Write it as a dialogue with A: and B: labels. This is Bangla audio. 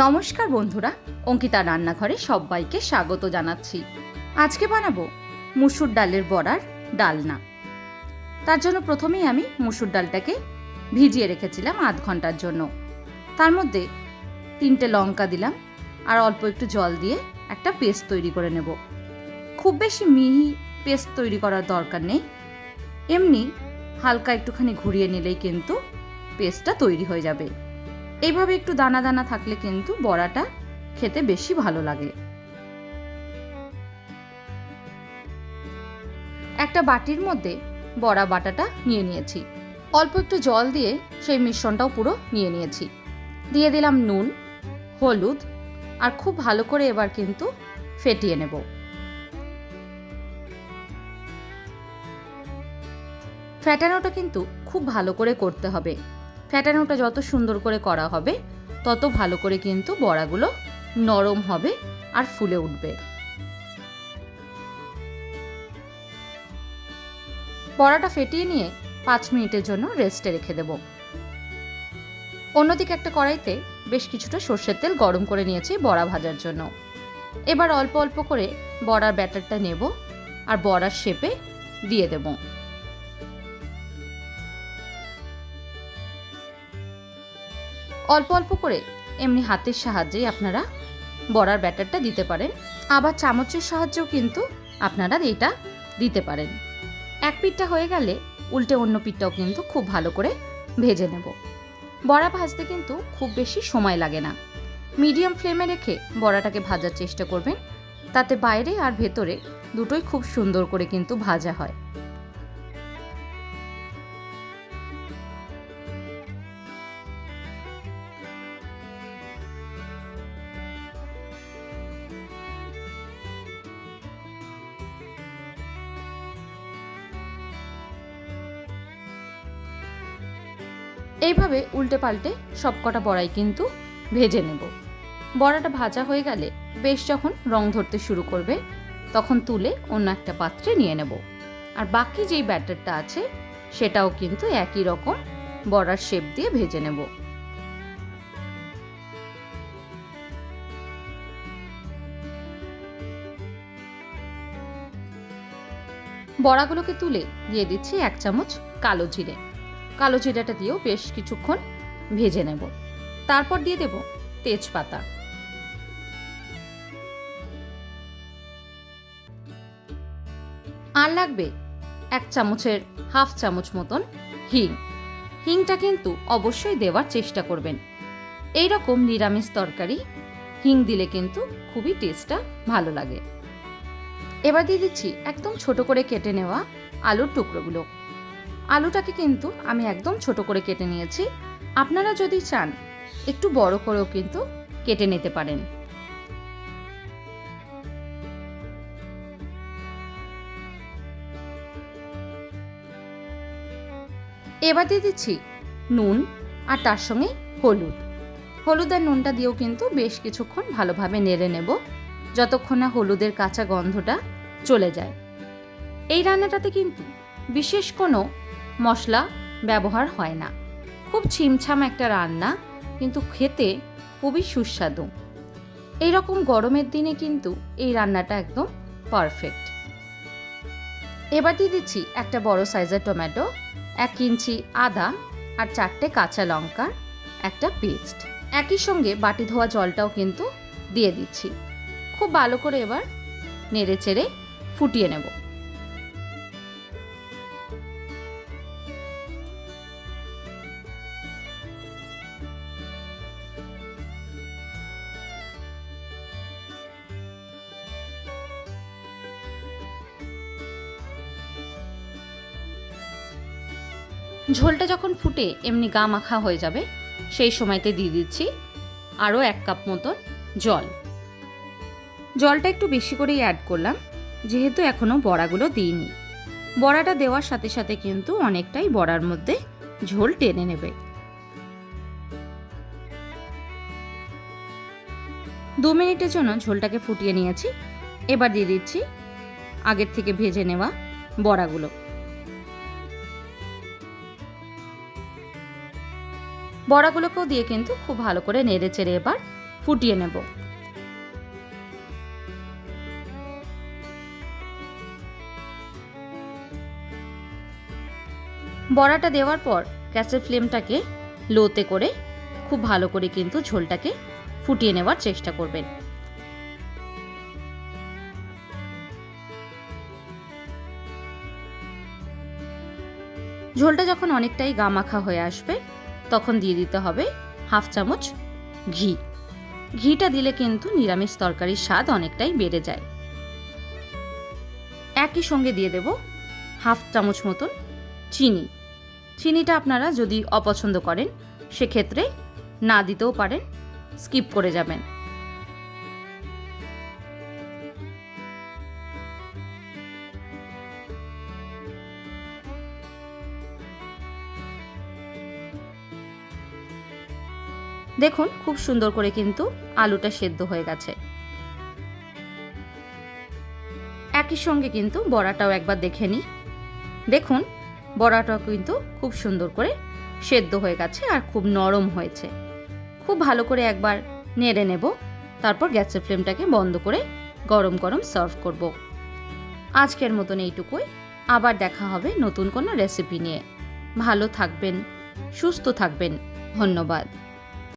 A: নমস্কার বন্ধুরা, অঙ্কিতা রান্নাঘরে সবাইকে স্বাগত জানাচ্ছি। আজকে বানাবো মুসুর ডালের বড়ার ডালনা। তার জন্য প্রথমেই আমি মুসুর ডালটাকে ভিজিয়ে রেখেছিলাম আধ ঘণ্টার জন্য। তার মধ্যে তিনটে লঙ্কা দিলাম আর অল্প একটু জল দিয়ে একটা পেস্ট তৈরি করে নেব। খুব বেশি মিহি পেস্ট তৈরি করার দরকার নেই। এমনি হালকা একটুখানি ঘুরিয়ে নিলেই কিন্তু পেস্টটা তৈরি হয়ে যাবে। এইভাবে একটু দানা দানা থাকলে কিন্তু বড়াটা খেতে বেশি ভালো লাগে। একটা বাটির মধ্যে বড়া বাটাটা নিয়ে নিয়েছি। অল্প একটু জল দিয়ে সেই মিশ্রণটাও পুরো নিয়ে নিয়েছি। দিয়ে দিলাম নুন, হলুদ আর খুব ভালো করে এবার কিন্তু ফেটিয়ে নেব। ফ্যাটানোটা কিন্তু খুব ভালো করে করতে হবে। ফ্যাটানোটা যত সুন্দর করে করা হবে, তত ভালো করে কিন্তু বড়াগুলো নরম হবে আর ফুলে উঠবে। বড়াটা ফেটিয়ে নিয়ে পাঁচ মিনিটের জন্য রেস্টে রেখে দেব। অন্যদিকে একটা কড়াইতে বেশ কিছুটা সর্ষের তেল গরম করে নিয়েছি বড়া ভাজার জন্য। এবার অল্প অল্প করে বড়ার ব্যাটারটা নেব আর বড়ার শেপে দিয়ে দেবো। অল্প অল্প করে। এমনি হাতের সাহায্যেই আপনারা বড়ার ব্যাটারটা দিতে পারেন। আবার চামচের সাহায্যেও কিন্তু আপনারা এটা দিতে পারেন। এক পিঠটা হয়ে গেলে উল্টে অন্য পিঠটাও কিন্তু খুব ভালো করে ভেজে নেব। বড়া ভাজতে কিন্তু খুব বেশি সময় লাগে না। মিডিয়াম ফ্লেমে রেখে বড়াটাকে ভাজার চেষ্টা করবেন। তাতে বাইরে আর ভেতরে দুটোই খুব সুন্দর করে কিন্তু ভাজা হয়। এইভাবে উল্টে পাল্টে সবকটা বড়াই কিন্তু ভেজে নেব। বড়াটা ভাজা হয়ে গেলে বেশ যখন রং ধরতে শুরু করবে, তখন তুলে অন্য একটা পাত্রে নিয়ে নেব। আর বাকি যেই ব্যাটারটা আছে, সেটাও কিন্তু একই রকম বড়ার শেপ দিয়ে ভেজে নেব। বড়াগুলোকে তুলে দিয়ে দিচ্ছি এক চামচ কালো জিরে। কালো জিরাটা দিয়েও বেশ কিছুক্ষণ ভেজে নেব। তারপর দিয়ে দেব তেজপাতা। আর লাগবে এক চামচের হাফ চামচ মতন হিং। হিংটা কিন্তু অবশ্যই দেওয়ার চেষ্টা করবেন। এই রকম নিরামিষ তরকারি হিং দিলে কিন্তু খুবই টেস্টটা ভালো লাগে। এবার দিয়ে দিচ্ছি একদম ছোট করে কেটে নেওয়া আলুর টুকরোগুলো। আলুটাকে কিন্তু আমি একদম ছোট করে কেটে নিয়েছি। আপনারা যদি চান, একটু বড় করেও কিন্তু কেটে নিতে পারেন। এবার দিয়ে দিচ্ছি নুন আর তার সঙ্গে হলুদ। হলুদ আর নুনটা দিয়েও কিন্তু বেশ কিছুক্ষণ ভালোভাবে নেড়ে নেব, যতক্ষণ না হলুদের কাঁচা গন্ধটা চলে যায়। এই রান্নাটাতে কিন্তু বিশেষ কোনো মশলা ব্যবহার হয় না। খুব ছিমছাম একটা রান্না, কিন্তু খেতে খুবই সুস্বাদু। এই রকম গরমের দিনে কিন্তু এই রান্নাটা একদম পারফেক্ট এবার দিয়ে দিচ্ছি একটা বড় সাইজের টমেটো এক ইঞ্চি আদা আর চারটে কাঁচা লঙ্কার একটা পেস্ট একই সঙ্গে বাটি ধোয়া জলটাও কিন্তু দিয়ে দিচ্ছি। খুব ভালো করে এবার নেড়ে চেড়ে ফুটিয়ে নেব। ঝোলটা যখন ফুটে, এমনি গা মাখা হয়ে যাবে, সেই সময়তে দিয়ে দিচ্ছি আরও এক কাপ মতন জল। জলটা একটু বেশি করেই অ্যাড করলাম, যেহেতু এখনও বড়াগুলো দিইনি। বড়াটা দেওয়ার সাথে সাথে কিন্তু অনেকটাই বড়ার মধ্যে ঝোল টেনে নেবে। দু মিনিটের জন্য ঝোলটাকে ফুটিয়ে নিয়েছি। এবার দিয়ে দিচ্ছি আগের থেকে ভেজে নেওয়া বড়াগুলো। বড়াগুলোকেও দিয়ে কিন্তু খুব ভালো করে নেড়ে চেড়ে এবার ফুটিয়ে নেব। বড়াটা দেওয়ার পর গ্যাসের ফ্লেমটাকে লোতে করে খুব ভালো করে কিন্তু ঝোলটাকে ফুটিয়ে নেওয়ার চেষ্টা করবেন। ঝোলটা যখন অনেকটাই গামাখা হয়ে আসবে তখন দিয়ে দিতে হবে হাফ চামচ ঘি। ঘিটা দিলে কিন্তু নিরামিষ তরকারির স্বাদ অনেকটাই বেড়ে যায়। একই সঙ্গে দিয়ে দেব হাফ চামচ মতন চিনি। চিনিটা আপনারা যদি অপছন্দ করেন, সেক্ষেত্রে না দিতেও পারেন, স্কিপ করে যাবেন। দেখুন, খুব সুন্দর করে কিন্তু আলুটা সেদ্ধ হয়ে গেছে। একই সঙ্গে কিন্তু বড়াটাও একবার দেখে নিই। দেখুন, বড়াটাও কিন্তু খুব সুন্দর করে সেদ্ধ হয়ে গেছে আর খুব নরম হয়েছে। খুব ভালো করে একবার নেড়ে নেব, তারপর গ্যাসের ফ্লেমটাকে বন্ধ করে গরম গরম সার্ভ করব। আজকের মতন এইটুকুই। আবার দেখা হবে নতুন কোনো রেসিপি নিয়ে। ভালো থাকবেন, সুস্থ থাকবেন। ধন্যবাদ।